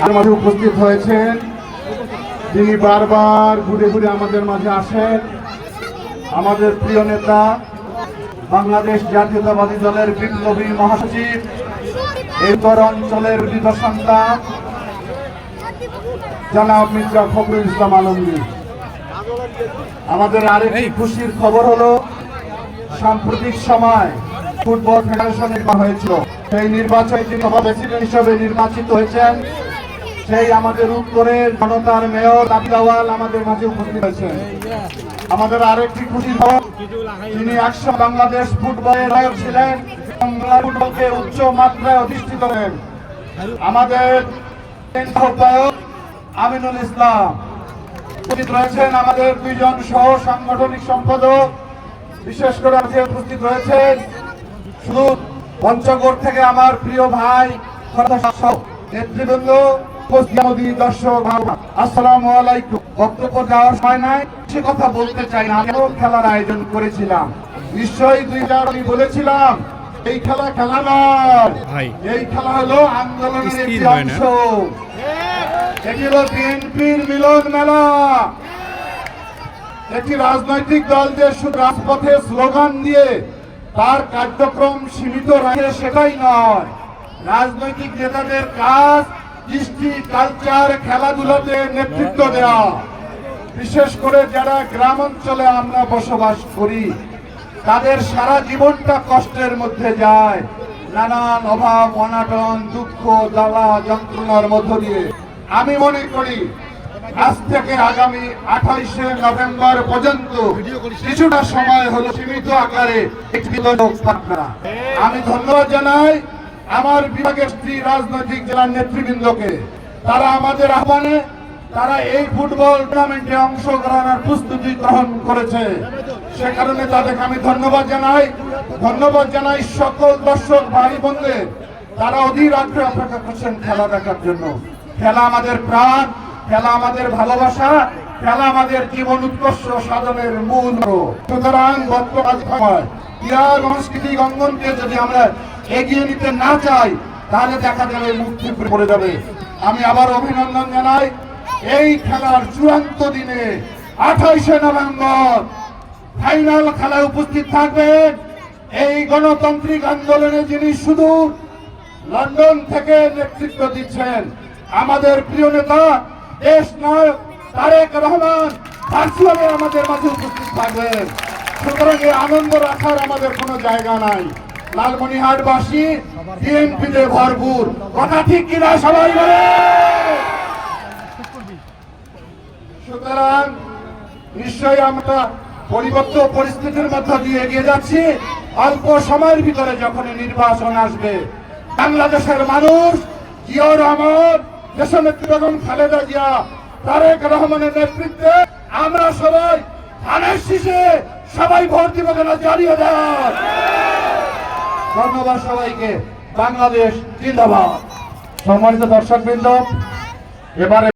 আমাদের মাঝে উপস্থিত হয়েছেন। যিনি বারবার ঘুরে ঘুরে আমাদের মাঝে আসেন। আমাদের প্রিয় নেতা বাংলাদেশ জাতীয়তাবাদী দলের বিপ্লবী মহাসচিব এই উত্তর অঞ্চলের বৃদ্ধ সন্তান জনাব মির্জা ফখরুল ইসলাম আলমগীর। আমাদের আরেকটি খুশির খবর হলো সাম্প্রতিক সময় ফুটবল ফেডারেশন হয়েছিল। সেই নির্বাচনে যিনি প্রেসিডেন্ট হিসেবে নির্বাচিত হয়েছেন। সেই আমাদের উত্তরের জনতার মেয়র আবিদাওয়াল আমাদের মাঝে উপস্থিত হয়েছেন। আমাদের আরেকটি খুশির খবর, তিনি একশো বাংলাদেশ ফুটবলের নায়ক ছিলেন, বাংলা ফুটবলকে উচ্চ মাত্রায় অধিষ্ঠিত করেন। আমাদের আমিনুল ইসলাম উপস্থিত রয়েছেন আমাদের দুইজন সহ সাংগঠনিক সম্পাদক, বিশেষ করে আজকে উপস্থিত রয়েছেন শুধু পঞ্চগড় থেকে আমার প্রিয় ভাই নেতৃবৃন্দ দর্শক আসসালামু আলাইকুম। বক্তব্য দেওয়ার সময় নাই সে কথা বলতে চাই না আমিও খেলার আয়োজন করেছিলাম। নিশ্চয়ই দুই হাজার আমি বলেছিলাম এই খেলা খেলা নয়। এই খেলা হলো আন্দোলনের একটি অংশ। এটি হলো বিএনপির মিলন মেলা। একটি রাজনৈতিক দল যে শুধু রাজপথে স্লোগান দিয়ে তার কার্যক্রম সীমিত রাখে সেটাই নয়। রাজনৈতিক নেতাদের কাজ কৃষ্টি কালচার খেলাধুলাতে নেতৃত্ব দেওয়া বিশেষ করে যারা গ্রাম অঞ্চলে আমরা বসবাস করি, তাদের সারা জীবনটা কষ্টের মধ্যে যায়। নানান অভাব, অনাটন, দুঃখ, জ্বালা, যন্ত্রণার মধ্য দিয়ে। আমি মনে করি, আজ থেকে আগামী আঠাইশে নভেম্বর পর্যন্ত কিছুটা সময় হলো সীমিত আকারে একটি। আমি ধন্যবাদ জানাই। আমার বিভাগের স্ত্রী রাজনৈতিক জেলার নেতৃবৃন্দকে, তারা আমাদের আহ্বানে, তারা এই ফুটবল টুর্নামেন্টে অংশগ্রহণের প্রস্তুতি গ্রহণ করেছে। সে কারণে তাদেরকে আমি ধন্যবাদ জানাই। ধন্যবাদ জানাই সকল দর্শক, ভাই বোনদের। তারা অধীর আগ্রহে অপেক্ষা করছেন খেলা দেখার জন্য। খেলা আমাদের প্রাণ, খেলা আমাদের ভালোবাসা, খেলা আমাদের জীবন উৎকর্ষ সাধনের মূল সুতরাং বর্তমান সময়, ক্রীড়া, সাংস্কৃতিক অঙ্গনকে যদি আমরা এগিয়ে নিতে না চাই, তাহলে দেখা যাবে মুক্তি পড়ে যাবে। আমি আবার অভিনন্দন জানাই, এই খেলার চূড়ান্ত দিনে আঠাইশে নভেম্বর ফাইনাল খেলায় উপস্থিত থাকবেন এই গণতান্ত্রিক আন্দোলনে যিনি শুধু লন্ডন থেকে নেতৃত্ব দিচ্ছেন, আমাদের প্রিয় নেতা দেশ নায়ক তারেক রহমান আমাদের মাঝে উপস্থিত থাকবেন। সুতরাং এই আনন্দ রাখার আমাদের কোনো জায়গা নাই। লালমনিহাটবাসী বিএনপিতে ভরপুর। কথা ঠিক কিনা সবাই বলে? সুতরাং নিশ্চয়ই আমরা পরিবর্ত পরিস্থিতির মধ্য দিয়ে এগিয়ে যাচ্ছি। অল্প সময়ের ভিতরে যখন নির্বাচন আসবে, বাংলাদেশের মানুষ জিয়াউর রহমান, দেশনেত্রী বেগম খালেদা জিয়া, তারেক রহমানের নেতৃত্বে আমরা সবাই ধানের শীষে সবাই ভোট দিব জানিয়ে দেন ধন্যবাদ সবাইকে। বাংলাদেশ জিন্দাবাদ। সম্মানিত দর্শকবৃন্দ এবারে